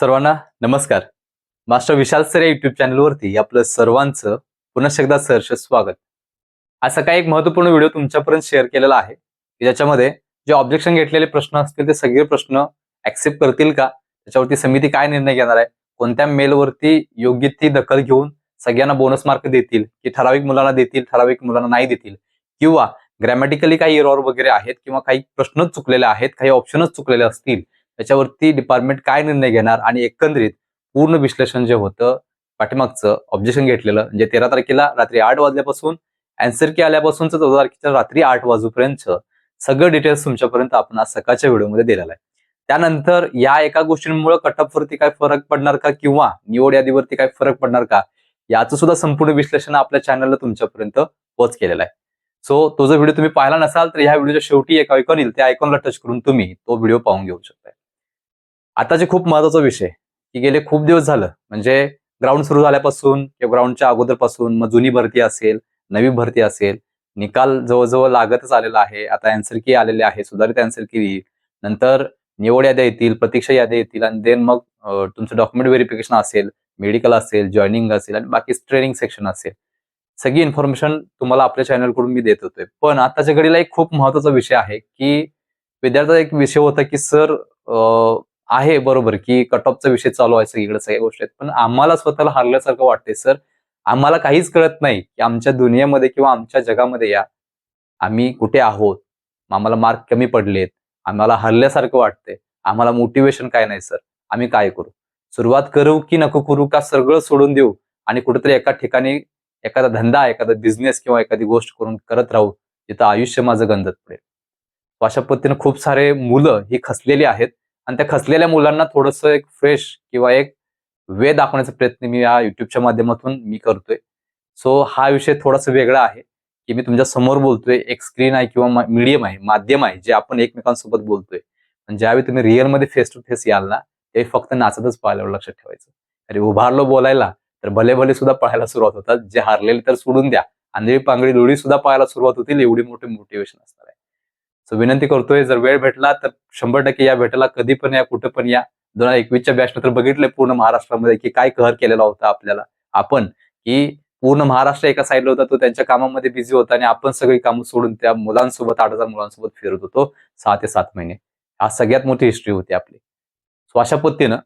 सर्वांना नमस्कार. Master Vishal sir या युट्यूब चॅनलवरती आपलं सर्वांचं पुन्हा एकदा सहर्ष स्वागत. आज सकाळी एक महत्त्वपूर्ण व्हिडिओ तुमच्यापर्यंत शेअर केलेला आहे. की ज्याच्यामध्ये जे ऑब्जेक्शन घेतलेले प्रश्न असतील ते सगळे प्रश्न ऍक्सेप्ट करतील का? त्याच्यावरती समिती काय निर्णय घेणार आहे? कोणत्या मेलवरती योग्य ती दखल घेऊन सगळ्यांना बोनस मार्क देतील? की ठराविक मुलांना देतील ठराविक मुलांना नाही देतील? किंवा ग्रॅमॅटिकली काही एरॉर वगैरे आहेत किंवा काही प्रश्नच चुकलेले आहेत काही ऑप्शनच चुकलेले असतील? त्याच्यावरती डिपार्टमेंट काय निर्णय घेणार आणि एकंदरीत पूर्ण विश्लेषण जे होतं पाठीमागचं ऑब्जेक्शन घेतलेलं म्हणजे तेरा तारखेला रात्री आठ वाजल्यापासून अँसर की आल्यापासून चौदा तारखेच्या रात्री आठ वाजूपर्यंत सगळं डिटेल्स तुमच्यापर्यंत आपण आज सकाळच्या व्हिडिओमध्ये दिलेला आहे. त्यानंतर या एका गोष्टींमुळे कटअपवरती काय फरक पडणार का किंवा निवड यादीवरती काय फरक पडणार का याचं सुद्धा संपूर्ण विश्लेषण आपल्या चॅनलला तुमच्यापर्यंत पोच केलेलं आहे. सो तो जर व्हिडिओ तुम्ही पाहिला नसाल तर ह्या व्हिडिओच्या शेवटी एक आयकॉन येईल. त्या आयकॉनला टच करून तुम्ही तो व्हिडिओ पाहून घेऊ शकता आताचे खूप महत्त्वाचा विषय की गेले खूप दिवस झालं. म्हणजे ग्राउंड सुरू झाल्यापासून किंवा ग्राउंडच्या अगोदरपासून मग जुनी भरती असेल नवी भरती असेल निकाल जवळजवळ लागतच आलेला आहे. आता अँसर की आलेले आहे सुधारित अँसर की येईल. नंतर निवड याद्या येतील प्रतीक्षा याद्या येतील आणि देन मग तुमचं डॉक्युमेंट व्हेरिफिकेशन असेल मेडिकल असेल जॉईनिंग असेल आणि बाकी ट्रेनिंग सेक्शन असेल. सगळी इन्फॉर्मेशन तुम्हाला आपल्या चॅनलकडून मी देत होतोय. पण आताच्या घडीला एक खूप महत्त्वाचा विषय आहे की विद्यार्थ्याचा एक विषय होता की सर आहे बरोबर की कट ऑफचा विषय चालू आहे सगळीकडे सगळ्या गोष्टी आहेत. पण आम्हाला स्वतःला हरल्यासारखं वाटतंय सर. आम्हाला काहीच कळत नाही की आमच्या दुनियेमध्ये किंवा आमच्या जगामध्ये या आम्ही कुठे आहोत? आम्हाला मार्क कमी पडलेत. आम्हाला हरल्यासारखं वाटतंय. आम्हाला मोटिवेशन काय नाही सर. आम्ही काय करू? सुरुवात करू की नको करू का सगळं सोडून देऊ? आणि कुठेतरी एका ठिकाणी एखादा धंदा एखादा बिझनेस किंवा एखादी गोष्ट करून करत राहू तिथं आयुष्य माझं गंधत पडेल. अशा पद्धतीने खूप सारे मुलं ही खसलेली आहेत. आणि त्या खसलेल्या मुलांना थोडंसं एक फ्रेश किंवा एक वे दाखवण्याचा प्रयत्न मी या युट्यूबच्या माध्यमातून मी करतोय. सो हा विषय थोडासा वेगळा आहे की मी तुमच्यासमोर बोलतोय. एक स्क्रीन आहे किंवा मीडियम आहे माध्यम आहे जे आपण एकमेकांसोबत बोलतोय. पण ज्यावेळी तुम्ही रिअलमध्ये फेस टू फेस याल ना ते फक्त नाचतच पाहायला लक्षात ठेवायचं. अरे उभारलो बोलायला तर भले भले सुद्धा पाहायला सुरुवात होतात. जे हारलेले तर सोडून द्या. आंधळी पांगडी लोळी सुद्धा पाहायला सुरुवात होतील एवढी मोठी मोटिवेशन असणार आहे. सो विनंती करतोय जर वेळ भेटला तर शंभर टक्के या भेटायला कधी पण या कुठं पण या. दोन हजार एकवीसच्या बॅच तर बघितलंय पूर्ण महाराष्ट्रामध्ये की काय कहर केलेला होता आपल्याला. आपण की पूर्ण महाराष्ट्र एका साईडला होता तो त्यांच्या कामामध्ये बिझी होता आणि आपण सगळी कामं सोडून त्या मुलांसोबत आठ हजार मुलांसोबत फिरत होतो सहा ते सात महिने. हा सगळ्यात मोठी हिस्ट्री होती आपली. सो अशा पद्धतीनं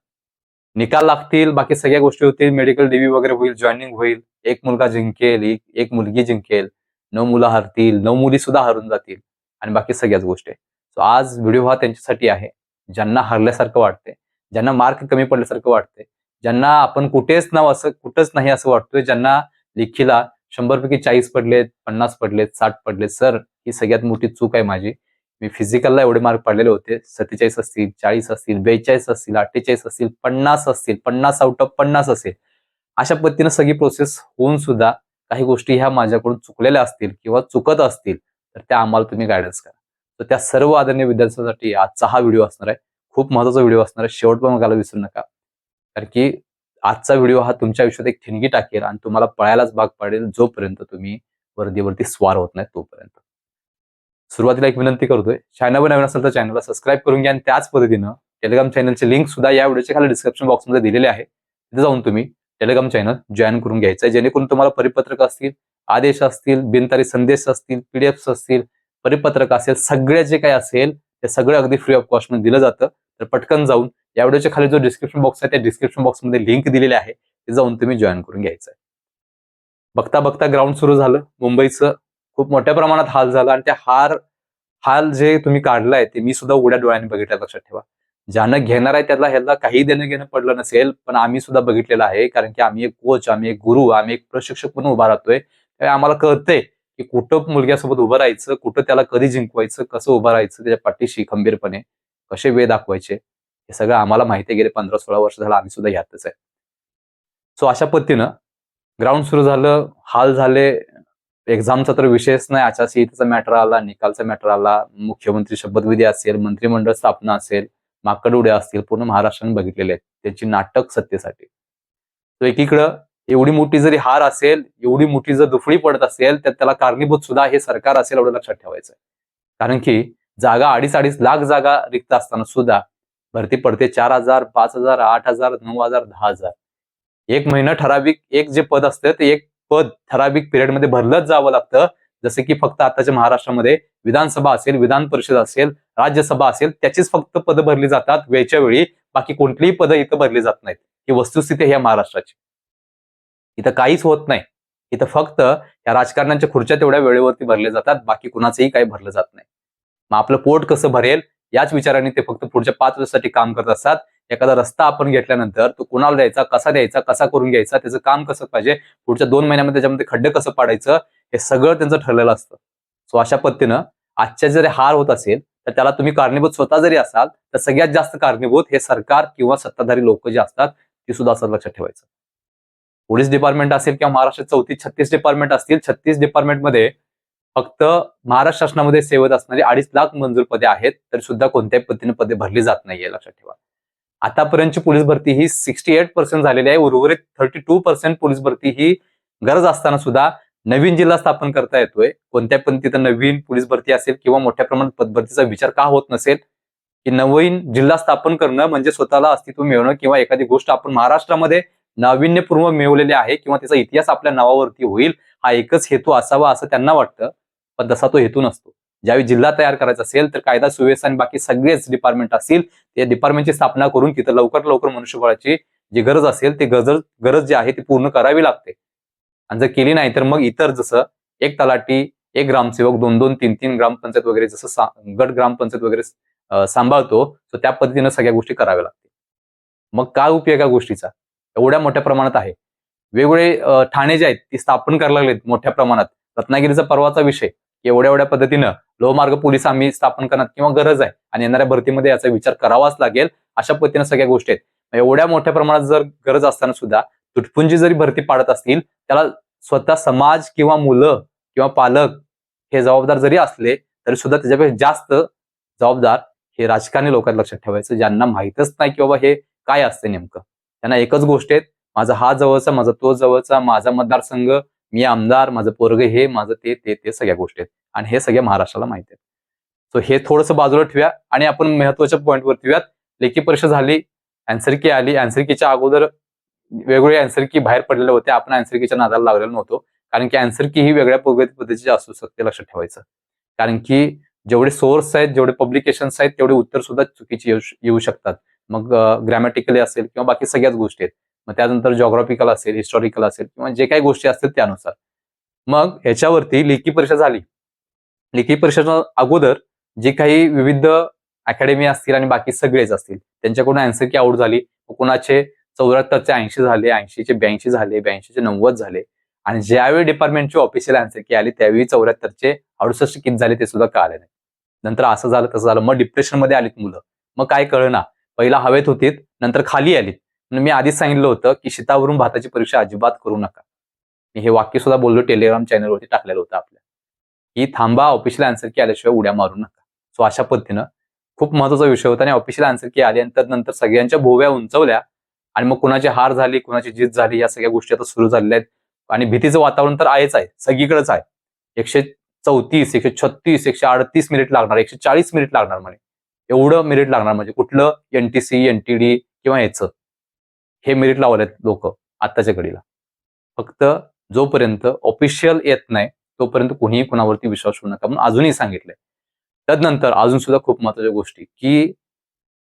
निकाल लागतील बाकी सगळ्या गोष्टी होतील मेडिकल डिव्ही वगैरे होईल जॉईनिंग होईल एक मुलगा जिंकेल एक एक मुलगी जिंकेल नऊ मुलं हरतील नऊ मुली सुद्धा हरून जातील. आणि बाकी सगळ्याच गोष्टी. सो आज व्हिडिओ हा त्यांच्यासाठी आहे. ज्यांना हरल्यासारखं वाटते ज्यांना मार्क कमी पडल्यासारखं वाटते ज्यांना आपण कुठेच नाव असं कुठंच नाही असं वाटतोय ज्यांना लेखीला शंभरपैकी चाळीस पडलेत पन्नास पडलेत साठ पडलेत सर ही सगळ्यात मोठी चूक आहे माझी. मी फिजिकलला एवढे मार्क पडलेले होते. सत्तेचाळीस असतील चाळीस असतील बेचाळीस असतील अठ्ठेचाळीस असतील पन्नास असतील पन्नास आउट ऑफ पन्नास असेल. अशा पद्धतीनं सगळी प्रोसेस होऊन सुद्धा काही गोष्टी ह्या माझ्याकडून चुकलेल्या असतील किंवा चुकत असतील. तर त्या आम्हाला तुम्ही गायडन्स करा. तर त्या सर्व आदरणीय विद्यार्थ्यांसाठी आजचा हा व्हिडिओ असणार आहे. खूप महत्त्वाचा व्हिडिओ असणार आहे. शेवट पण बघायला विसरू नका. कारण की आजचा व्हिडिओ हा तुमच्या आयुष्यात एक ठिणगी टाकेल आणि तुम्हाला पळायलाच भाग पाडेल जोपर्यंत तुम्ही वर्दीवरती स्वार होत नाही तोपर्यंत. सुरुवातीला एक विनंती करतोय. चॅनलवर नवीन असेल तर चॅनलला सबस्क्राईब करून घ्या आणि त्याच पद्धतीनं टेलिग्राम चॅनलची लिंक सुद्धा या व्हिडिओच्या खाली डिस्क्रिप्शन बॉक्समध्ये दिलेले आहे. तिथे जाऊन तुम्ही टेलिग्राम चॅनल जॉईन करून घ्यायचं आहे. जेणेकरून तुम्हाला परिपत्रक असतील आदेश असतील बिनतारी संदेश असतील पीडीएफ असतील परिपत्रक असेल सगळे जे काही असेल ते सगळं अगदी फ्री ऑफ कॉस्टमध्ये दिलं जातं. तर पटकन जाऊन या व्हिडिओच्या खाली जो डिस्क्रिप्शन बॉक्स आहे त्या डिस्क्रिप्शन बॉक्समध्ये लिंक दिलेली आहे. ते जाऊन तुम्ही जॉईन करून घ्यायचं. आहे बघता बघता ग्राउंड सुरू झालं. मुंबईचं खूप मोठ्या प्रमाणात हाल झाला आणि त्या हार हाल जे तुम्ही काढलाय ते मी सुद्धा उघड्या डोळ्याने बघितलं लक्षात ठेवा. ज्यानं घेणार आहे त्याला ह्याला काही देणं घेणं पडलं नसेल पण आम्ही सुद्धा बघितलेलं आहे. कारण की आम्ही एक कोच आम्ही एक गुरु आम्ही एक प्रशिक्षक म्हणून उभा राहतोय. आम्हाला कळतंय की कुठं मुलग्यासोबत उभं राहायचं कुठं त्याला कधी जिंकवायचं कसं उभं राहायचं त्याच्या पाठीशी खंबीरपणे कसे वे दाखवायचे हे सगळं आम्हाला माहिती गेले पंधरा सोळा वर्ष झालं आम्ही सुद्धा ह्यातच आहे. सो अशा पद्धतीनं ग्राउंड सुरू झालं हाल झाले. एक्झामचा तर विषयच नाही. आचारसंहितेचा मॅटर आला निकालचा मॅटर आला. मुख्यमंत्री शपथविधी असेल मंत्रिमंडळ स्थापना असेल माकडुड्या असतील पूर्ण महाराष्ट्राने बघितलेले आहेत. त्यांची नाटक सत्तेसाठी. तो एकीकडं एवढी मोठी जरी हार असेल एवढी मोठी जर दुफळी पडत असेल तर त्याला कारणीभूत सुद्धा हे सरकार असेल एवढं लक्षात ठेवायचं कारण की जागा अडीच अडीच लाख जागा रिक्त असताना सुद्धा भरती पडते चार हजार पाच हजार आठ हजार नऊ हजार दहा हजार. एक महिना ठराविक एक जे पद असतं ते एक पद ठराविक पिरियडमध्ये भरलंच जावं लागतं. जसं की फक्त आताच्या महाराष्ट्रामध्ये विधानसभा असेल विधान परिषद असेल राज्यसभा असेल त्याचीच फक्त पदं भरली जातात वेळच्या वेळी. बाकी कोणतीही पदं इथं भरली जात नाहीत. ही वस्तुस्थिती आहे या महाराष्ट्राची. इथं काहीच होत नाही. इथं फक्त या राजकारण्यांच्या खुर्च्या तेवढ्या वेळेवरती भरले जातात बाकी कुणाचंही काही भरलं जात नाही. मग आपलं पोट कसं भरेल याच विचाराने ते फक्त पुढच्या पाच वर्षासाठी काम करत असतात. एखादा रस्ता आपण घेतल्यानंतर तो कुणाला द्यायचा कसा द्यायचा कसा करून घ्यायचा त्याचं काम कसं पाहिजे पुढच्या दोन महिन्यामध्ये त्याच्यामध्ये खड्डे कसं पाडायचं हे सगळं त्यांचं ठरलेलं असतं. सो अशा पद्धतीनं आजच्या जरी हार होत असेल तर त्याला तुम्ही कारणीभूत स्वतः जरी असाल तर सगळ्यात जास्त कारणीभूत हे सरकार किंवा सत्ताधारी लोक जे असतात ती सुद्धा असं लक्षात ठेवायचं. पोलीस डिपार्टमेंट असेल किंवा महाराष्ट्र चौतीस छत्तीस डिपार्टमेंट असतील छत्तीस डिपार्टमेंटमध्ये फक्त महाराष्ट्र शासनामध्ये सेवत असणारी अडीच लाख मंजूर पदे आहेत तरी सुद्धा कोणत्याही पद्धतीने पदे भरली जात नाहीये लक्षात ठेवा. आतापर्यंतची पोलीस भरती ही सिक्स्टी एट पर्सेंट झालेली आहे उर्वरित थर्टी टू पर्सेंट पोलीस भरती ही गरज असताना सुद्धा नवीन जिल्हा स्थापन करता येतोय. कोणत्या पण तिथं नवीन पोलीस भरती असेल किंवा मोठ्या प्रमाणात पदभरतीचा विचार का होत नसेल की नवीन जिल्हा स्थापन करणं म्हणजे स्वतःला अस्तित्व मिळवणं किंवा एखादी गोष्ट आपण महाराष्ट्रामध्ये नाविन्यपूर्व मिळवलेले आहे किंवा त्याचा इतिहास आपल्या नावावरती होईल हा एकच हेतू असावा असं त्यांना वाटतं. पण तसा तो हेतू नसतो. ज्यावेळी जिल्हा तयार करायचा असेल तर कायदा सुव्यवस्था आणि बाकी सगळेच डिपार्टमेंट असतील त्या डिपार्टमेंटची स्थापना करून तिथं लवकर लवकर मनुष्यबळाची जी गरज असेल ती गरज गरज जी आहे ती पूर्ण करावी लागते. आणि जर केली नाही तर मग इतर जसं एक तलाठी एक ग्रामसेवक दोन दोन तीन तीन ग्रामपंचायत वगैरे जसं सा- गट ग्रामपंचायत वगैरे सांभाळतो तर त्या पद्धतीनं सगळ्या गोष्टी कराव्या लागतील. मग काय उपयोग या गोष्टीचा? एवढ्या मोठ्या प्रमाणात आहे. वेगवेगळे ठाणे जे आहेत ती स्थापन करायला लागलेत मोठ्या प्रमाणात. रत्नागिरीचा परवाचा विषय एवढ्या एवढ्या पद्धतीनं लोहमार्ग पोलीस आम्ही स्थापन करण्यात किंवा गरज आहे आणि येणाऱ्या भरतीमध्ये याचा विचार करावाच लागेल अशा पद्धतीनं सगळ्या गोष्टी आहेत. एवढ्या मोठ्या प्रमाणात जर गरज असताना सुद्धा तुटपुंजी जरी भरती पाडत असतील त्याला स्वतः समाज किंवा मुलं किंवा पालक हे जबाबदार जरी असले तरी सुद्धा त्याच्यापेक्षा जास्त जबाबदार हे राजकारणी लोकांना लक्षात ठेवायचं ज्यांना माहीतच नाही की बाबा हे काय असते नेमकं. त्यांना एकच गोष्ट आहेत माझा हा जवळचा माझा तो जवळचा माझा मतदारसंघ मी आमदार माझं पोरग हे माझं ते ते ते सगळ्या गोष्टी आहेत. आणि हे सगळ्या महाराष्ट्राला माहिती आहेत. सो हे थोडंसं बाजूला ठेवूया आणि आपण महत्त्वाच्या पॉईंटवरती येऊयात लेखी परीक्षा झाली अँसर की आली. अँसर कीच्या अगोदर वेगवेगळे अँसर की बाहेर पडलेले होते आपण अँसर कीच्या नादाला लागलेलो नव्हतो. कारण की अँसर की ही वेगळ्या पद्धती- पद्धतीची असू शकते लक्षात ठेवायचं. कारण की जेवढे सोर्स आहेत जेवढे पब्लिकेशन्स आहेत तेवढे उत्तर सुद्धा चुकीचे येऊ शकतात. मग ग्रॅमॅटिकली असेल किंवा बाकी सगळ्याच गोष्टी आहेत. मग त्यानंतर जॉग्राफिकल असेल हिस्टॉरिकल असेल किंवा जे काही गोष्टी असतील त्यानुसार. मग ह्याच्यावरती लेखी परीक्षा झाली. लेखी परीक्षेच्या अगोदर जे काही विविध अकॅडमी असतील आणि बाकी सगळेच असतील त्यांच्याकडून अँसर की आउट झाली. कुणाचे चौऱ्याहत्तरचे ऐंशी झाले ऐंशीचे ब्याऐंशी झाले ब्याऐंशीचे नव्वद झाले. आणि ज्यावेळी डिपार्टमेंटची ऑफिशियल अँसर की आली त्यावेळी चौऱ्याहत्तरचे अडुसष्ट किती झाले ते सुद्धा कळाले नाही. नंतर असं झालं तसं झालं. मग डिप्रेशनमध्ये आलीत मुलं. मग काय कळना? पहिला हवेत होती नंतर खाली आली. म्हणून मी आधीच सांगितलं होतं की शितावरून भाताची परीक्षा अजिबात करू नका. मी हे वाक्य सुद्धा बोललो टेलिग्राम चॅनलवरती टाकलेलं होतं आपल्या. की थांबा ऑफिशियल आन्सर की आल्याशिवाय उड्या मारू नका. सो अशा पद्धतीनं खूप महत्त्वाचा विषय होता आणि ऑफिशियल आन्सर की आली आणि नंतर सगळ्यांच्या भोव्या उंचवल्या आणि मग कुणाची हार झाली कुणाची जीत झाली या सगळ्या गोष्टी आता सुरू झालेल्या आहेत. आणि भीतीचं वातावरण तर आहेच आहे सगळीकडेच आहे. एकशे चौतीस एकशे छत्तीस एकशे अडतीस मिनिट लागणार एकशे चाळीस मिनिट लागणार म्हणे. एवढं मेरिट लागणार म्हणजे कुठलं एनटीसी एनटीडी किंवा याचं? हे मेरिट लावलेत लोक आत्ताच्या घडीला. फक्त जोपर्यंत ऑफिशियल येत नाही तोपर्यंत कुणीही कुणावरती विश्वास ठेवू नका म्हणून अजूनही सांगितलंय. त्यानंतर अजून सुद्धा खूप महत्त्वाच्या गोष्टी की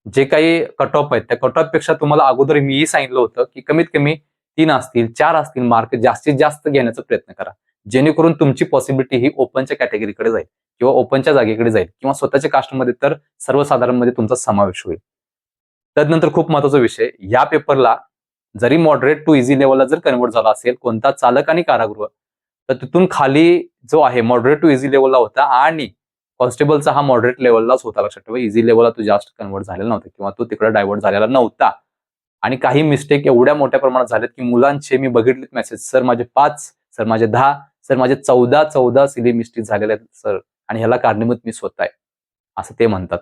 जे काही कट ऑफ आहेत त्या कट ऑफपेक्षा तुम्हाला अगोदर मीही सांगितलं होतं की कमीत कमी तीन असतील चार असतील मार्क जास्तीत जास्त घेण्याचा प्रयत्न करा. जेणेकरून तुमची पॉसिबिलिटी ही ओपनच्या कॅटेगरीकडे जाईल किंवा ओपनच्या जागेकडे जाईल किंवा स्वतःच्या कास्टमध्ये तर सर्वसाधारणमध्ये तुमचा समावेश होईल. त्यानंतर खूप महत्त्वाचा विषय या पेपरला जरी मॉडरेट टू इझी लेवलला जर कन्वर्ट झाला असेल कोणता चालक आणि कारागृह तर तिथून खाली जो आहे मॉडरेट टू इझी लेवलला होता आणि कॉन्स्टेबलचा हा मॉडरेट लेवललाच होता लक्षात ठेवा. इझी लेवलला तो जास्त कन्वर्ट झालेला नव्हता किंवा तो तिकडे डायव्हर्ट झालेला नव्हता. आणि काही मिस्टेक एवढ्या मोठ्या प्रमाणात झालेत की मुलांचे मी बघितलेत मेसेज सर माझे पाच सर माझे दहा सर माझे चौदा चौदा सिली मिस्टेक झालेले आहेत सर आणि ह्याला कारणीभूत मी स्वतः आहे असं ते म्हणतात.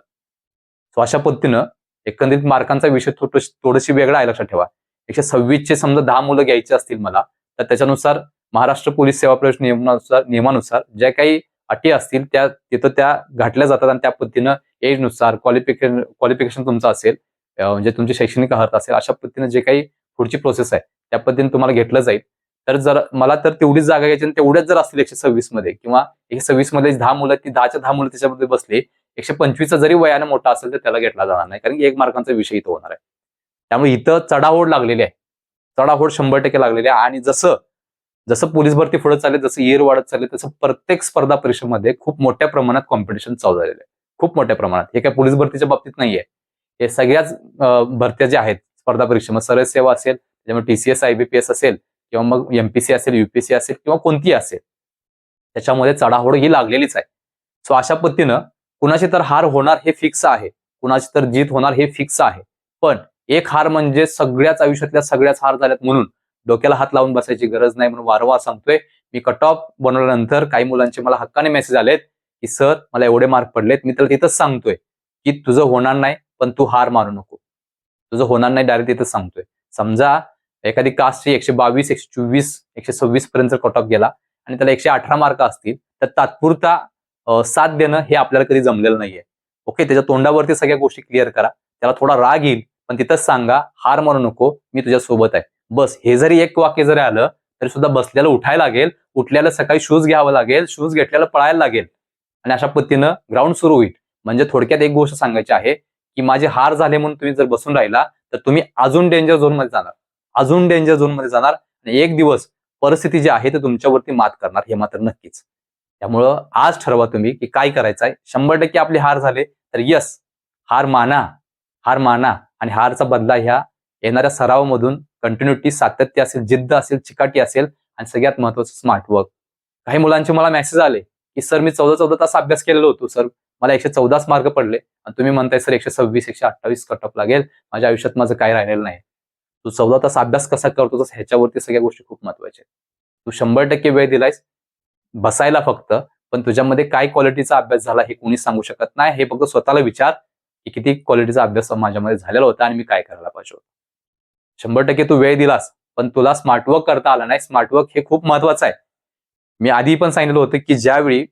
सो अशा पद्धतीनं एकंदरीत मार्कांचा विषय थोडं थोडीशी वेगळा आहे लक्षात ठेवा. एकशे सव्वीसचे समजा दहा मुलं घ्यायची असतील मला तर त्याच्यानुसार महाराष्ट्र पोलीस सेवा प्रवेश नियमानुसार नियमानुसार ज्या काही अटी असतील त्या तिथं त्या घाटल्या जातात आणि त्या पद्धतीनं एजनुसार क्वालिफिकेशन क्वालिफिकेशन तुमचं असेल म्हणजे तुमची शैक्षणिक अर्हता असेल अशा पद्धतीने जे काही पुढची प्रोसेस आहे त्या पद्धतीने तुम्हाला घेतलं जाईल. तर जर मला तर तेवढीच जागा घ्यायची आणि तेवढ्याच जर असतील एकशे सव्वीसमध्ये किंवा एकशे सव्वीसमध्ये दहा मुलं ती दहाच्या दहा मुलं त्याच्यामध्ये बसली एकशे पंचवीसचा जरी वयाने मोठा असेल तर त्याला घेतला जाणार नाही. कारण की एक मार्कांचा विषय इथं होणार आहे. त्यामुळे इथं चढाओढ लागलेली आहे. चढाओढ शंभर टक्के लागलेली आहे. आणि जसं जसं पोलीस भरती पुढे चालले जसं इयर वाढत चालले तसं प्रत्येक स्पर्धा परीक्षेमध्ये खूप मोठ्या प्रमाणात कॉम्पिटिशन चालू झालेलं आहे. खूप मोठ्या प्रमाणात. हे काय पोलीस भरतीच्या बाबतीत नाहीये. हे सगळ्याच भरत्या ज्या आहेत स्पर्धा परीक्षेमध्ये सरळ सेवा असेल त्याच्यामुळे टीसीएस आयबीपीएस असेल किंवा मग एमपीसी असेल युपीसी असेल किंवा कोणती असेल त्याच्यामध्ये चढाओढ ही लागलेलीच आहे. सो अशा पद्धतीनं कुणाची तर हार होणार हे फिक्स आहे कुणाची तर जीत होणार हे फिक्स आहे. पण एक हार म्हणजे सगळ्याच आयुष्यातल्या सगळ्याच हार झाल्यात म्हणून डोक्याला हात लावून बसायची गरज नाही म्हणून वारंवार सांगतोय. मी कट ऑफ बनवल्यानंतर काही मुलांचे मला हक्काने मेसेज आलेत की सर मला एवढे मार्क पडलेत. मी तर तिथंच सांगतोय की तुझं होणार नाही पण तू हार मारू नको. तुझं होणार नाही डायरेक्ट तिथंच सांगतोय. समजा एखादी कास्टची एकशे बावीस एकशे चोवीस एकशे सव्वीस पर्यंत कट ऑफ गेला आणि त्याला एकशे अठरा मार्क असतील तर तात्पुरता साथ देणं हे आपल्याला कधी जमलेलं नाहीये. ओके त्याच्या तोंडावरती सगळ्या गोष्टी क्लिअर करा. त्याला थोडा राग येईल पण तिथंच सांगा हार मारू नको मी तुझ्या सोबत आहे. बस हे जरी एक वाक्य जरी आलं तरी सुद्धा बसल्याला उठायला लागेल उठल्याला सकाळी शूज घ्यावं लागेल शूज घेतल्याला पळायला लागेल. आणि अशा पद्धतीनं ग्राउंड सुरू होईल. म्हणजे थोडक्यात एक गोष्ट सांगायची आहे की माझे हार झाले म्हणून तुम्ही जर बसून राहिला तर तुम्ही अजून डेंजर झोनमध्ये जाणार. अजून डेंजर झोनमध्ये जाणार आणि एक दिवस परिस्थिती जी आहे ते तुमच्यावरती मात करणार हे मात्र नक्कीच. त्यामुळं आज ठरवा तुम्ही की काय करायचं आहे शंभर टक्के आपले हार झाले तर यस हार माना हार माना आणि हारचा बदला ह्या येणाऱ्या सरावामधून कंटिन्युटी सातत्य असेल जिद्द असेल चिकाटी असेल आणि सगळ्यात महत्वाचं स्मार्ट वर्क काही मुलांचे मला मेसेज आले की सर मी चौदा चौदा तास अभ्यास केलेलो होतो सर. मला एकशे चौदाच मार्क पडले आणि तुम्ही म्हणताय सर एकशे सव्वीस एकशे अठ्ठावीस कट ऑफ लागेल. माझ्या आयुष्यात माझं काय राहिलेलं नाही. तू चौदा तास अभ्यास कसा करतो ह्याच्यावरती सगळ्या गोष्टी खूप महत्त्वाच्या आहेत. तू शंभर टक्के वेळ दिलायस बसायला फक्त पण तुझ्यामध्ये काय क्वालिटीचा अभ्यास झाला हे कोणी सांगू शकत नाही. हे फक्त स्वतःला विचार की किती क्वालिटीचा अभ्यास माझ्यामध्ये झालेला होता आणि मी काय करायला पाहिजे होतं. शंभर टक्के तू वेळ दिलास पण तुला स्मार्टवर्क करता आला नाही. स्मार्टवर्क हे खूप महत्वाचं आहे. मी आधी पण सांगितलं होतं की ज्यावेळी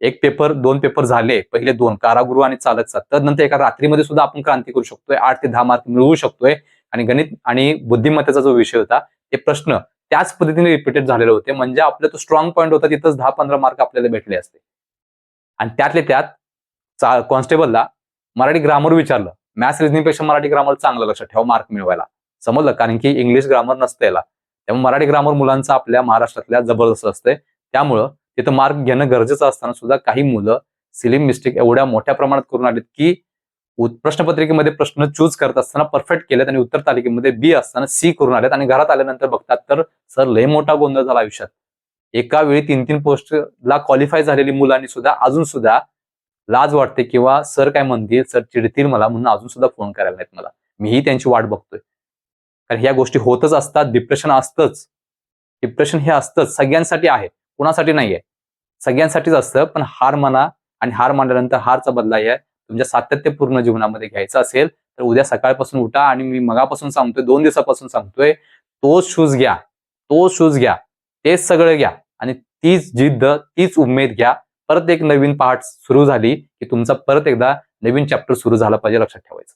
एक पेपर दोन पेपर झाले पहिले दोन कारागृह आणि चालत साथ तर नंतर एका रात्रीमध्ये सुद्धा आपण क्रांती करू शकतोय. आठ ते दहा मार्क मिळवू शकतोय. आणि गणित आणि बुद्धिमत्तेचा जो विषय होता ते प्रश्न त्याच पद्धतीने रिपीटेड झालेले होते. म्हणजे आपला तो स्ट्रॉंग पॉईंट होता तिथंच दहा पंधरा मार्क आपल्याला भेटले असते. आणि त्यातले त्यात कॉन्स्टेबलला मराठी ग्रामर विचारलं. मॅथ्स रिजनिंगपेक्षा मराठी ग्रामर चांगलं लक्षात ठेवा मार्क मिळवायला. समजलं? कारण की इंग्लिश ग्रामर नसतं याला. त्यामुळे मराठी ग्रामर मुलांचं आपल्या महाराष्ट्रातल्या जबरदस्त असते. त्यामुळं तिथं मार्क घेणं गरजेचं असताना सुद्धा काही मुलं सिलिंग मिस्टेक एवढ्या मोठ्या प्रमाणात करून आलेत की प्रश्नपत्रिकेमध्ये प्रश्न चूज करत असताना परफेक्ट केलेत आणि उत्तर तालिकेमध्ये बी असताना सी करून आलेत आणि घरात आल्यानंतर बघतात तर सर लय मोठा गोंधळ झाला आयुष्यात. एका वेळी तीन तीन पोस्टला क्वालिफाय झालेली मुलांनी सुद्धा अजून सुद्धा लाज वाटते किंवा सर काय म्हणतील सर चिडतील मला म्हणून अजून सुद्धा फोन करायला नाहीत मला. मीही त्यांची वाट बघतोय. कारण ह्या गोष्टी होतच असतात डिप्रेशन असतंच. डिप्रेशन हे असतंच. सगळ्यांसाठी आहे. कुणासाठी नाहीये. सगळ्यांसाठीच असतं पण हार माना आणि हार मानल्यानंतर हारचा बदला आहे तुमच्या सातत्यपूर्ण जीवनामध्ये घ्यायचा असेल तर उद्या सकाळपासून उठा आणि मी मगापासून सांगतोय दोन दिवसापासून सांगतोय तोच शूज घ्या तो शूज घ्या तेच सगळं घ्या आणि तीच जिद्द तीच उमेद घ्या. परत एक नवीन पार्ट सुरू झाली की तुमचा परत एकदा नवीन चॅप्टर सुरू झाला पाहिजे लक्षात ठेवायचं.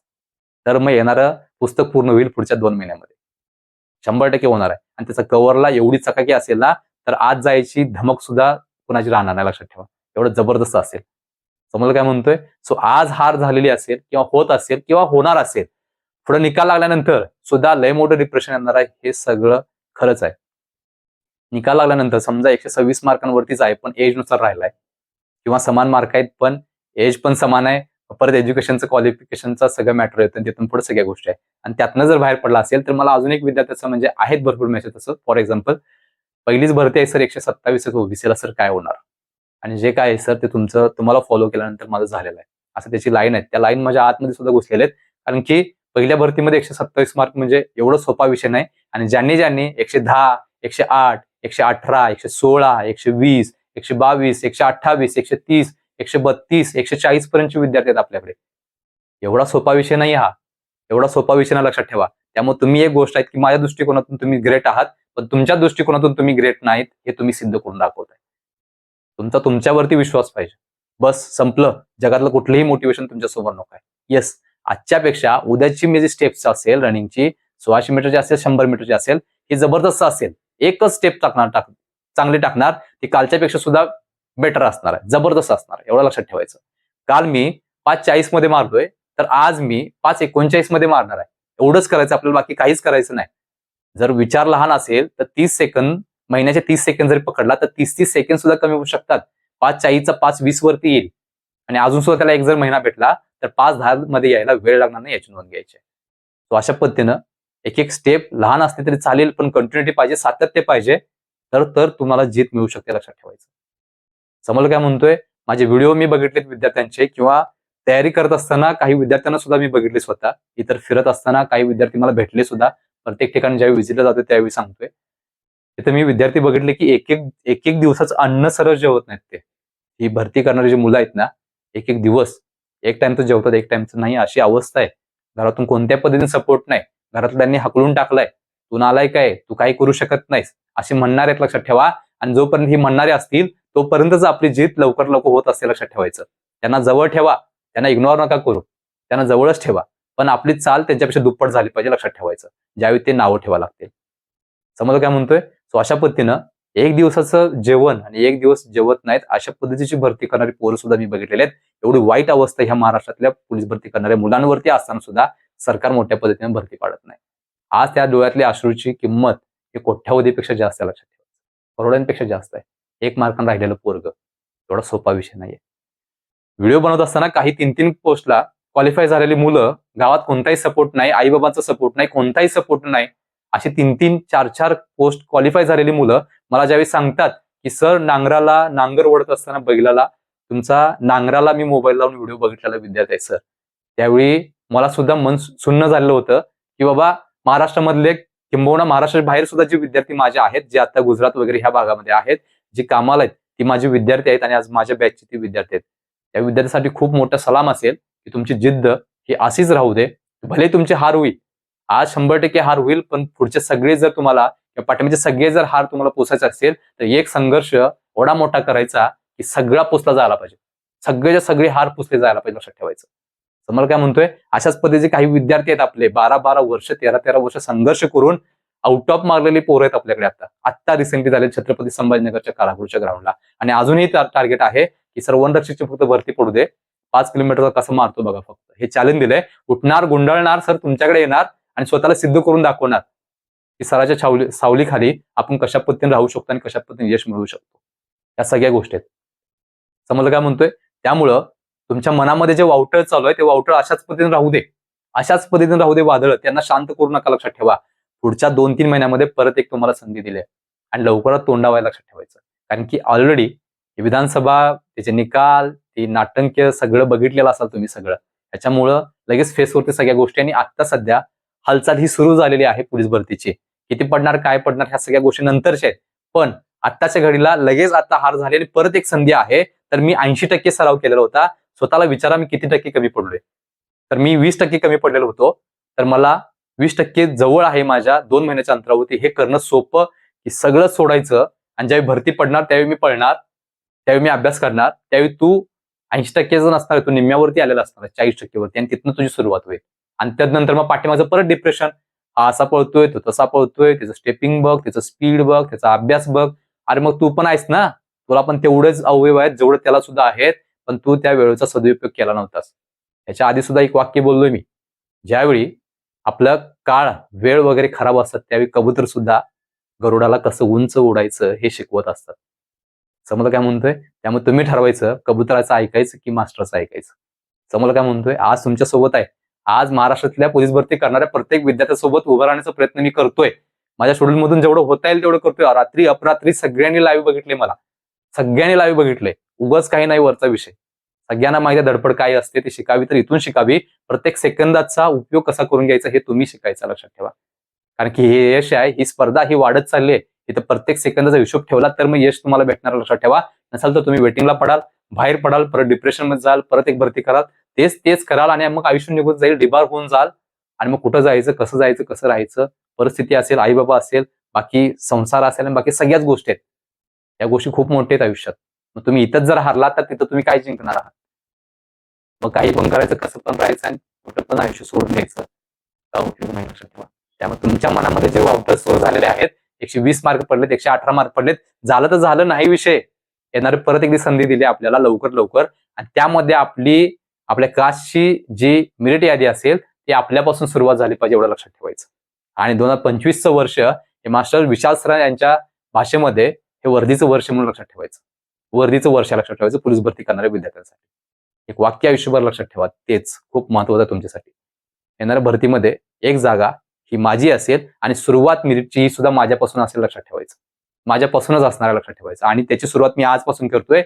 तर मग येणारं पुस्तक पूर्ण होईल पुढच्या दोन महिन्यामध्ये. शंभर टक्के होणार आहे. आणि त्याचा कव्हरला एवढी चकाकी असेल ना तर आज जायची धमक सुद्धा कुणाची राहणार नाही लक्षात ठेवा. एवढं जबरदस्त असेल. समजलं काय म्हणतोय? सो आज हार झालेली असेल किंवा होत असेल किंवा होणार असेल पुढे निकाल लागल्यानंतर सुद्धा लय मोठं डिप्रेशन येणार आहे हे सगळं खरंच आहे. निकाल लागल्यानंतर समजा एकशे सव्वीस मार्कांवरतीच आहे पण एजनुसार राहिलाय. किंवा समान मार्क आहेत पण एज पण समान आहे. परत एज्युकेशनचं क्वालिफिकेशनचा सगळं मॅटर येतं आणि तिथून पुढे सगळ्या गोष्टी आहे आणि त्यातनं जर बाहेर पडला असेल तर मला अजून एक विद्यार्थ्याचं म्हणजे आहेत भरपूर मॅसेज तसं. फॉर एक्झाम्पल पहिलीच भरती आहे सर एकशे सत्तावीस ओबीसीला सर काय होणार? आणि जे काय आहे सर ते तुमचं तुम्हाला फॉलो केल्यानंतर माझं झालेलं आहे. असं त्याची लाईन आहे त्या लाईन माझ्या आतमध्ये सुद्धा घुसलेले आहेत. कारण की पहिल्या भरतीमध्ये एकशे सत्तावीस मार्क म्हणजे एवढं सोपा विषय नाही. आणि ज्यांनी ज्यांनी एकशे दहा एकशे आठ एकशे अठरा एकशे सोळा एकशे वीस एकशे बावीस एकशे अठ्ठावीस एकशे तीस एकशे बत्तीस एकशे चाळीस पर्यंतचे विद्यार्थी आहेत आपल्याकडे. एवढा सोपा विषय नाही हा. एवढा सोपा विषय ना लक्षात ठेवा. त्यामुळे तुम्ही एक गोष्ट आहे की माझ्या दृष्टिकोनातून तुम्ही ग्रेट आहात पण तुमच्या दृष्टिकोनातून तुम्ही ग्रेट नाहीत हे तुम्ही सिद्ध करून दाखवताय. तुमचा तुमच्यावरती विश्वास पाहिजे. बस संपलं. जगातलं कुठलंही मोटिवेशन तुमच्यासमोर नको आहे. येस आजच्यापेक्षा उद्याची मी जी स्टेप्स असेल रनिंगची सोळाशे मीटरची असेल शंभर मीटरची असेल ही जबरदस्त असेल. एकच स्टेप टाकणार टाक चांगली टाकणार ती कालच्यापेक्षा सुद्धा बेटर असणार आहे. जबरदस्त असणार आहे. एवढं लक्षात ठेवायचं. काल मी पाच चाळीसमध्ये मारलोय तर आज मी पाच एकोणचाळीसमध्ये मारणार आहे. एवढंच करायचं आपल्याला बाकी काहीच करायचं नाही. जर विचार लहान असेल तर तीस सेकंद महिन्याचे तीस सेकंद जरी पकडला तर तीस तीस सेकंद सुद्धा कमी होऊ शकतात. पाच चाळीसचा पाच वीस वरती येईल. आणि अजून सुद्धा त्याला एक जर महिना भेटला तर पाच दहा मध्ये यायला वेळ लागणार नाही याची नोंद घ्यायची. तो अशा पद्धतीनं एक एक स्टेप लहान असली तरी चालेल पण कंटिन्युटी पाहिजे सातत्य पाहिजे. तर तर तुम्हाला जीत मिळू शकते लक्षात ठेवायचं. समोर काय म्हणतोय माझे व्हिडिओ मी बघितलेत विद्यार्थ्यांचे किंवा तयारी करत असताना काही विद्यार्थ्यांना सुद्धा मी बघितले स्वतः. इतर फिरत असताना काही विद्यार्थी मला भेटले सुद्धा. प्रत्येक ठिकाणी ज्यावेळी विजिटला जातो त्यावेळी सांगतोय. तिथे मी विद्यार्थी बघितले की एक एक एक एक दिवसाचं अन्न सरळ जेवत नाहीत ते. ही भरती करणारी जी मुलं आहेत ना एक एक दिवस एक टाइम तर जेवतात एक टाइमचं नाही अशी अवस्था आहे. घरातून कोणत्या पद्धतीने सपोर्ट नाही. घरातल्या त्यांनी हकलून टाकलाय. तू नालाय काय तू काही करू शकत नाहीस. असे म्हणणारे आहेत लक्षात ठेवा. आणि जोपर्यंत ही म्हणणारे असतील तोपर्यंतच आपली जीत लवकर लवकर होत असते लक्षात ठेवायचं. त्यांना जवळ ठेवा. त्यांना इग्नोर नका करू. त्यांना जवळच ठेवा. पण आपली चाल त्यांच्यापेक्षा दुप्पट झाली पाहिजे लक्षात ठेवायचं. ज्यावेळी ते नावं ठेवा लागतील. समजा काय म्हणतोय? सो अशा पद्धतीनं एक दिवसाचं जेवण आणि एक दिवस जेवत नाहीत अशा पद्धतीची भरती करणारी पोरं सुद्धा मी बघितलेले आहेत. एवढी वाईट अवस्था ह्या महाराष्ट्रातल्या पोलीस भरती करणाऱ्या मुलांवरती असताना सुद्धा सरकार मोठ्या पद्धतीने भरती पाडत नाही. आज त्या डोळ्यातल्या अश्रूची किंमत ही कोट्यावधीपेक्षा जास्त आहे लक्षात ठेवा. करोड्यांपेक्षा जास्त आहे. एक मार्कानं राहिलेलं पोरग. एवढा सोपा विषय नाहीये. व्हिडिओ बनवत असताना काही तीन तीन पोस्टला क्वालिफाय झालेली मुलं गावात कोणताही सपोर्ट नाही आईबाबांचा सपोर्ट नाही कोणताही सपोर्ट नाही अशी तीन तीन चार चार पोस्ट क्वालिफाय झालेली मुलं मला ज्यावेळी सांगतात की सर नांगराला नांगर ओढत असताना बैलाला तुमचा नांगराला मी मोबाईल लावून व्हिडिओ बघितलेला विद्यार्थी आहे सर. त्यावेळी मला सुद्धा मन सुन्न झालेलं होतं की बाबा महाराष्ट्रामधले किंबहुना महाराष्ट्राच्या बाहेर सुद्धा जे विद्यार्थी माझे आहेत जे आता गुजरात वगैरे ह्या भागामध्ये आहेत जी कामाला आहेत ती माझे विद्यार्थी आहेत आणि आज माझ्या बॅचचे ते विद्यार्थी आहेत. त्या विद्यार्थ्यासाठी खूप मोठा सलाम असेल की तुमची जिद्द ही अशीच राहू दे. भले तुमची हार होईल आज शंभर टक्के हार होईल पण पुढचे सगळे जर तुम्हाला किंवा सगळे जर हार तुम्हाला पोसायचे असेल तर एक संघर्ष एवढा मोठा करायचा की सगळा पोचला जायला पाहिजे. सगळेच्या सगळे हार पुसले जायला पाहिजे लक्षात ठेवायचं. समोर काय म्हणतोय अशाच पद्धतीचे काही विद्यार्थी आहेत आपले बारा बारा वर्ष तेरा तेरा वर्ष संघर्ष करून आउट ऑफ मारलेली पोरं आहेत आपल्याकडे आता. आत्ता रिसेंटली झाले छत्रपती संभाजीनगरच्या कारागृहच्या ग्राउंडला आणि अजूनही टार्गेट आहे की सर वनरक्षकची फक्त भरती पडू दे. पाच किलोमीटर कसं मारतो बघा फक्त. हे चॅलेंज दिलंय. उठणार गुंडाळणार सर तुमच्याकडे येणार. आणि स्वतःला सिद्ध करून दाखवणार की सराच्या छावली सावलीखाली आपण कशा पद्धतीने राहू शकतो आणि कशा पद्धतीने यश मिळवू शकतो. या सगळ्या गोष्टी आहेत. समजलं काय म्हणतोय? त्यामुळं तुमच्या मनामध्ये जे वावटळ चालू आहे ते वावटळ अशाच पद्धतीने राहू दे. अशाच पद्धतीने राहू दे वादळ. त्यांना शांत करू नका लक्षात ठेवा. पुढच्या दोन तीन महिन्यामध्ये परत एक तुम्हाला संधी दिली आहे. आणि लवकरात तोंडावायला लक्षात ठेवायचं. कारण की ऑलरेडी विधानसभा त्याचे निकाल ती नाटंक्य सगळं बघितलेलं असाल तुम्ही सगळं. त्याच्यामुळं लगेच फेसवरती सगळ्या गोष्टी आणि आता सध्या हालचाल ही सुरू झालेली आहे पोलीस भरतीची. किती पडणार काय पडणार ह्या सगळ्या गोष्टी नंतरच्या आहेत. पण आत्ताच्या घडीला लगेच आता हार झाली आणि परत एक संधी आहे. तर मी ऐंशी टक्के सराव केलेला होता. स्वतःला विचारा मी किती टक्के कमी पडलोय. तर मी वीस टक्के कमी पडलेलो होतो. तर मला वीस टक्के जवळ आहे माझ्या दोन महिन्याच्या अंतरावरती. हे करणं सोपं की सगळं सोडायचं आणि ज्यावेळी भरती पडणार त्यावेळी मी पळणार त्यावेळी मी अभ्यास करणार त्यावेळी तू ऐंशी टक्के जण असणार तू निम्म्यावरती आलेला असणार चाळीस टक्केवरती आणि तिथनं तुझी सुरुवात होईल. आणि त्यानंतर मग पाठीमागचं परत डिप्रेशन हा असा पळतोय तो तसा पळतोय त्याचं स्टेपिंग बघ त्याचं स्पीड बघ त्याचा अभ्यास बघ. अरे मग तू पण आहेस ना? तुला पण तेवढेच अवयव आहेत जेवढे त्याला सुद्धा आहेत पण तू त्या वेळेचा सदुपयोग केला नव्हतास. याच्या आधी सुद्धा एक वाक्य बोललोय मी. ज्यावेळी आपलं काळ वेळ वगैरे खराब असतात त्यावेळी कबूतर सुद्धा गरुडाला कसं उंच उडायचं हे शिकवत असतात. समजा काय म्हणतोय? त्यामुळे तुम्ही ठरवायचं कबुतराचं ऐकायचं की मास्टरचं ऐकायचं? समजा काय म्हणतोय? आज तुमच्यासोबत आहे. आज महाराष्ट्रातल्या पोलीस भरती करणाऱ्या प्रत्येक विद्यार्थ्यासोबत उभं राहण्याचा प्रयत्न मी करतोय. माझ्या शेड्यूल मधून जेवढं होता येईल तेवढं करतोय. रात्री अपरात्री सगळ्यांनी लाईव्ह बघितले मला. सगळ्यांनी लाईव्ह बघितले. उगाच काही नाही वरचा विषय. सगळ्यांना माहिती धडपड काय असते ती शिकावी तर इथून शिकावी. प्रत्येक सेकंदाचा उपयोग कसा करून घ्यायचा हे तुम्ही शिकायचं लक्षात ठेवा. कारण की हे यश आहे ही स्पर्धा ही वाढत चालली आहे. इथं प्रत्येक सेकंदाचा हिशोब ठेवला तर मग यश तुम्हाला भेटणार लक्षात ठेवा. नसाल तर तुम्ही वेटिंगला पडाल बाहेर पडाल परत डिप्रेशनमध्ये जाल परत एक भरती कराल. तेच तेच कराल आणि मग आयुष्य निघून जाईल डिबार होऊन जाल. आणि मग कुठं जायचं कसं जायचं कसं राहायचं परिस्थिती असेल आई बाबा असेल बाकी संसार असेल आणि बाकी सगळ्याच गोष्टी आहेत. या गोष्टी खूप मोठ्या आहेत आयुष्यात. मग तुम्ही इथंच जर हारला तर तिथं तुम्ही काय जिंकणार आहात? मग काही पण करायचं कसं पण राहायचं आणि कुठं पण आयुष्य सोडून द्यायचं. लक्षात ठेवा. त्यामुळे तुमच्या मनामध्ये जे वावटर सुरू झालेले आहेत एकशे वीस मार्क पडलेत एकशे अठरा मार्क पडलेत झालं तर झालं नाही विषय. येणारे परत एकदा संधी दिली आपल्याला लवकर लवकर. आणि त्यामध्ये आपली आपल्या कास्टची जी मेरिट यादी असेल ती आपल्यापासून सुरुवात झाली पाहिजे एवढं लक्षात ठेवायचं. आणि दोन हजार पंचवीसचं वर्ष हे मास्टर विशाल सर यांच्या भाषेमध्ये हे वर्धीचं वर्ष म्हणून लक्षात ठेवायचं. वर्धीचं वर्ष लक्षात ठेवायचं पोलीस भरती करणाऱ्या विद्यार्थ्यांसाठी. एक वाक्य आयुष्यभर लक्षात ठेवा तेच खूप महत्वाचं आहे तुमच्यासाठी. येणाऱ्या भरतीमध्ये एक जागा ही माझी असेल आणि सुरुवात मिरिटची ही सुद्धा माझ्यापासून असेल लक्षात ठेवायचं. माझ्यापासूनच असणार लक्षात ठेवायचं. आणि त्याची सुरुवात मी आजपासून करतोय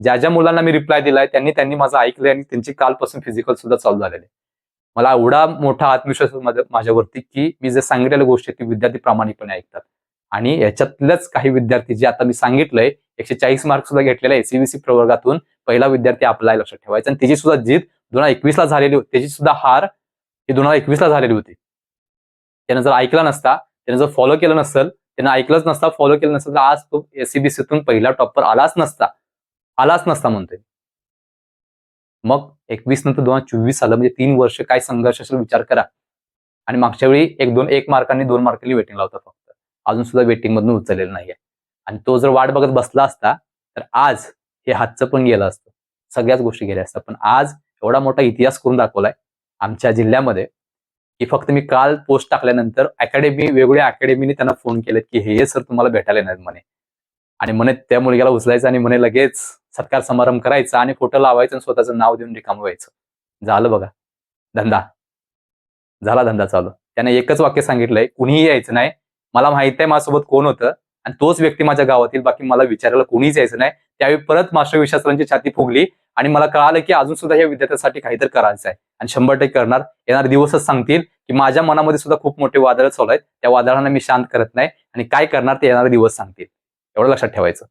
ज्या ज्या मुलांना मी रिप्लाय दिलाय त्यांनी त्यांनी माझं ऐकलंय आणि त्यांची कालपासून फिजिकल सुद्धा चालू झालेले मला एवढा मोठा आत्मविश्वास माझ्यावरती की मी जे सांगितलेल्या गोष्टी ती विद्यार्थी प्रामाणिकपणे ऐकतात. आणि याच्यातलेच काही विद्यार्थी जे आता मी सांगितलंय एकशे चाळीस मार्क सुद्धा घेतलेला एसीबीसी प्रवर्गातून पहिला विद्यार्थी आपला आहे लक्षात ठेवायचा आणि त्याची सुद्धा जीत दोन हजार एकवीस ला झालेली होती. त्याची सुद्धा हार ही दोन हजार एकवीस ला झालेली होती. त्यानं जर ऐकला नसता त्यानं जर फॉलो केलं नसेल त्यानं ऐकलंच नसता फॉलो केलं नसेल तर आज तो एसीबीसीतून पहिला टॉपर आलाच नसता. आलाच नसता म्हणतोय. मग एकवीस नंतर दोन हजार चोवीस आलं म्हणजे तीन वर्ष काय संघर्ष असेल विचार करा. आणि मागच्या वेळी एक दोन एक मार्कांनी दोन मार्कांनी वेटिंग लावता फक्त. अजून सुद्धा वेटिंग मधून उचललेलं नाहीये. आणि तो जर वाट बघत बसला असता तर आज हे हातचं पण गेलं असतं. सगळ्याच गोष्टी गेल्या असतात. पण आज एवढा मोठा इतिहास करून दाखवलाय आमच्या जिल्ह्यामध्ये की फक्त मी काल पोस्ट टाकल्यानंतर अकॅडमी वेगवेगळ्या अकॅडमीने त्यांना फोन केलेत की हे सर तुम्हाला भेटायला येणार म्हणे. आणि म्हणे त्या मुलग्याला उचलायचं आणि म्हणे लगेच सत्कार समारंभ करायचा आणि फोटो लावायचं आणि स्वतःचं नाव देऊन रिकाम व्हायचं. झालं बघा. धंदा. झाला धंदा चालू. त्याने एकच वाक्य सांगितलंय कुणीही यायचं नाही. मला माहीत आहे माझ्यासोबत कोण होतं आणि तोच व्यक्ती माझ्या गावातील बाकी मला विचारायला कोणीच यायचं नाही. त्यावेळी परत मास्टर विशास्त्रांची छाती फुगली आणि मला कळालं की अजून सुद्धा या विद्यार्थ्यासाठी काहीतरी करायचं आहे आणि शंभर टक्के करणार. येणारे दिवसच सांगतील की माझ्या मनामध्ये सुद्धा खूप मोठे वादळ चालू आहेत. त्या वादळांना मी शांत करत नाही आणि काय करणार ते येणारे दिवस सांगतील. एवढं लक्षात ठेवायचं.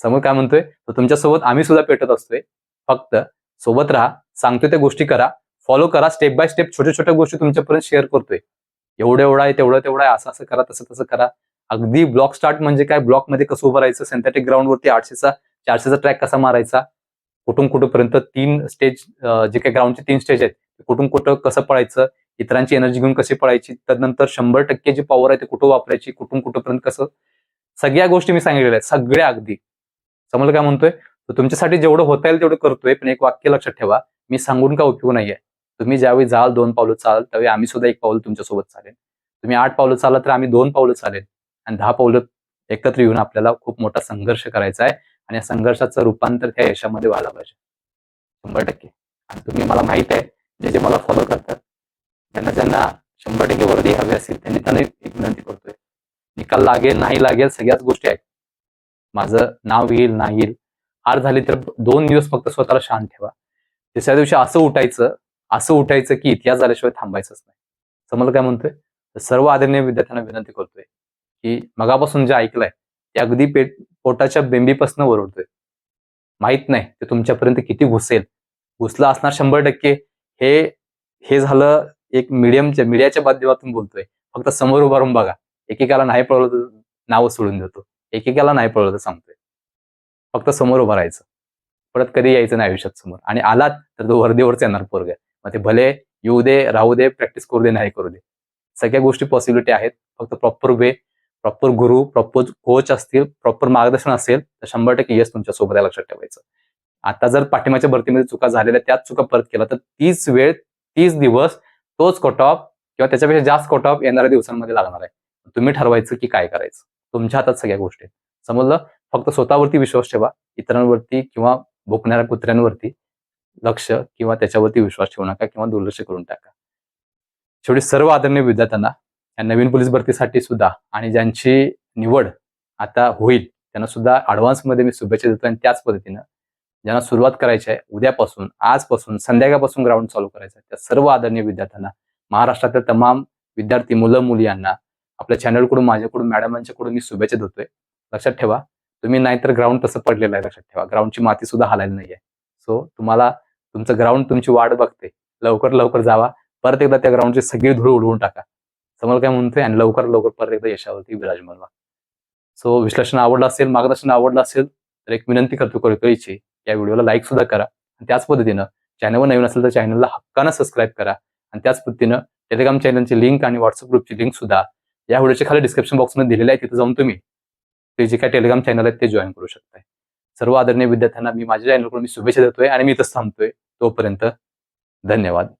समोर काय म्हणतोय? तर तुमच्यासोबत आम्ही सुद्धा पेटत असतोय. फक्त सोबत राहा सांगतोय त्या गोष्टी करा फॉलो करा स्टेप बाय स्टेप छोट्या छोट्या गोष्टी तुमच्यापर्यंत शेअर करतोय. एवढं एवढं आहे तेवढं तेवढं आहे असं असं करा तसं तसं करा. अगदी ब्लॉक स्टार्ट म्हणजे काय? ब्लॉकमध्ये कसं उभं राहायचं? सिंथेटिक ग्राउंडवरती आठशेचा चारशेचा ट्रॅक कसा मारायचा? कुठून कुठपर्यंत तीन स्टेज जे काही ग्राउंडचे तीन स्टेज आहेत कुठून कुठं कसं पळायचं? इतरांची एनर्जी घेऊन कशी पळायची? त्यानंतर शंभर टक्के जी पॉवर आहे ते कुठं वापरायची? कुठून कुठंपर्यंत कसं सगळ्या गोष्टी मी सांगितलेल्या आहेत सगळ्या अगदी. समजलं काय म्हणतोय? तर तुमच्यासाठी जेवढं होता येईल तेवढं करतोय पण एक वाक्य लक्षात ठेवा मी सांगून का उपयोग नाहीये? तुम्ही ज्यावेळी जाल दोन पावलं चाल त्यावेळी आम्ही सुद्धा एक पाऊल तुमच्यासोबत चालेल. तुम्ही आठ पावलं चालला तर आम्ही दोन पावलं चालेल. आणि दहा पावलं एकत्र येऊन आपल्याला खूप मोठा संघर्ष करायचा आहे आणि या संघर्षाचं रूपांतर त्या यशामध्ये व्हायला पाहिजे. शंभर टक्के. आणि तुम्ही मला माहीत आहे जे जे मला फॉलो करतात ज्यांना ज्यांना शंभर टक्के वर्दी हवी असेल त्यांनी त्यांनी निकाल लागेल नाही लागेल सगळ्याच गोष्टी आहेत. माझं नाव येईल नाही येईल हार झाली तर दोन दिवस फक्त स्वतःला शांत ठेवा. तिसऱ्या दिवशी असं उठायचं असं उठायचं की इतिहास झाल्याशिवाय थांबायचंच नाही. समजलं काय म्हणतोय? तर सर्व आदरणीय विद्यार्थ्यांना विनंती करतोय की मगापासून जे ऐकलंय ते अगदी पेट पोटाच्या बेंबीपासून ओरडतोय माहीत नाही ते तुमच्यापर्यंत किती घुसेल. घुसलं असणार शंभर टक्के हे हे झालं एक मीडियमच्या मीडियाच्या माध्यमातून बोलतोय. फक्त समोर उभारून बघा. एकेकाला नाही पळवलं तर नावं सोडून देतो. एकेकाला नाही पळवलं तर सांगतोय. फक्त समोर उभं राहायचं. परत कधी यायचं नाही आयुष्यात समोर. आणि आलात तर तो वर्दीवरच येणार पोरग मग ते भले येऊ दे राहू दे प्रॅक्टिस करू दे नाही करू दे. सगळ्या गोष्टी पॉसिबिलिटी आहेत. फक्त proper way proper guru proper coach असतील प्रॉपर मार्गदर्शन असेल तर शंभर टक्के यश तुमच्यासोबत आहे लक्षात ठेवायचं. आता जर पाठिंबाच्या भरतीमध्ये चुका झालेल्या त्याच चुका परत केला तर तीच वेळ तीस दिवस तोच कट ऑफ किंवा त्याच्यापेक्षा जास्त कट ऑफ येणाऱ्या दिवसांमध्ये लागणार आहे. तुम्ही ठरवायचं की काय करायचं? तुमच्या हातात सगळ्या गोष्टी आहेत. समजलं? फक्त स्वतःवरती विश्वास ठेवा इतरांवरती किंवा भुकणाऱ्या कुत्र्यांवरती लक्ष किंवा त्याच्यावरती विश्वास ठेवू नका किंवा दुर्लक्ष करून टाका. शेवटी सर्व आदरणीय विद्यार्थ्यांना या नवीन पोलीस भरतीसाठी सुद्धा आणि ज्यांची निवड आता होईल त्यांना सुद्धा ऍडव्हान्समध्ये मी शुभेच्छा देतो आणि त्याच पद्धतीनं ज्यांना सुरुवात करायची आहे उद्यापासून आजपासून संध्याकाळपासून ग्राउंड चालू करायचं आहे त्या सर्व आदरणीय विद्यार्थ्यांना महाराष्ट्रातल्या तमाम विद्यार्थी मुलं मुली यांना आपल्या चॅनलकडून माझ्याकडून मॅडमांच्याकडून मी शुभेच्छा देतोय. लक्षात ठेवा तुम्ही नाहीतर ग्राउंड तसं पडलेलं आहे लक्षात ठेवा. ग्राउंडची माती सुद्धा हालायला नाहीये. सो तुम्हाला तुमचं ग्राउंड तुमची वाट बघते. लवकर लवकर जावा. परत एकदा त्या ग्राउंडची सगळी धूळ उडवून टाका. समोर काय म्हणतोय आणि लवकर लवकर परत एकदा यशावरती विराजमान व्हा. सो विश्लेषण आवडलं असेल मार्गदर्शन आवडलं असेल तर एक विनंती करतो कळकळीची या व्हिडिओला लाईक सुद्धा करा. आणि त्याच पद्धतीनं चॅनलवर नवीन असेल तर चॅनलला हक्कानं सबस्क्राईब करा. आणि त्याच पद्धतीनं टेलिग्राम चॅनलची लिंक आणि व्हॉट्सअप ग्रुपची लिंक सुद्धा या व्हिडिओच्या खाली डिस्क्रिप्शन बॉक्समध्ये दिलेलं आहे तिथे जाऊन तुम्ही ते जे काय टेलिग्राम चॅनल आहेत ते जॉईन करू शकताय. सर्व आदरणीय विद्यार्थ्यांना मी माझ्या चॅनलकडून मी शुभेच्छा देतोय आणि मी इथंच थांबतोय. तोपर्यंत धन्यवाद.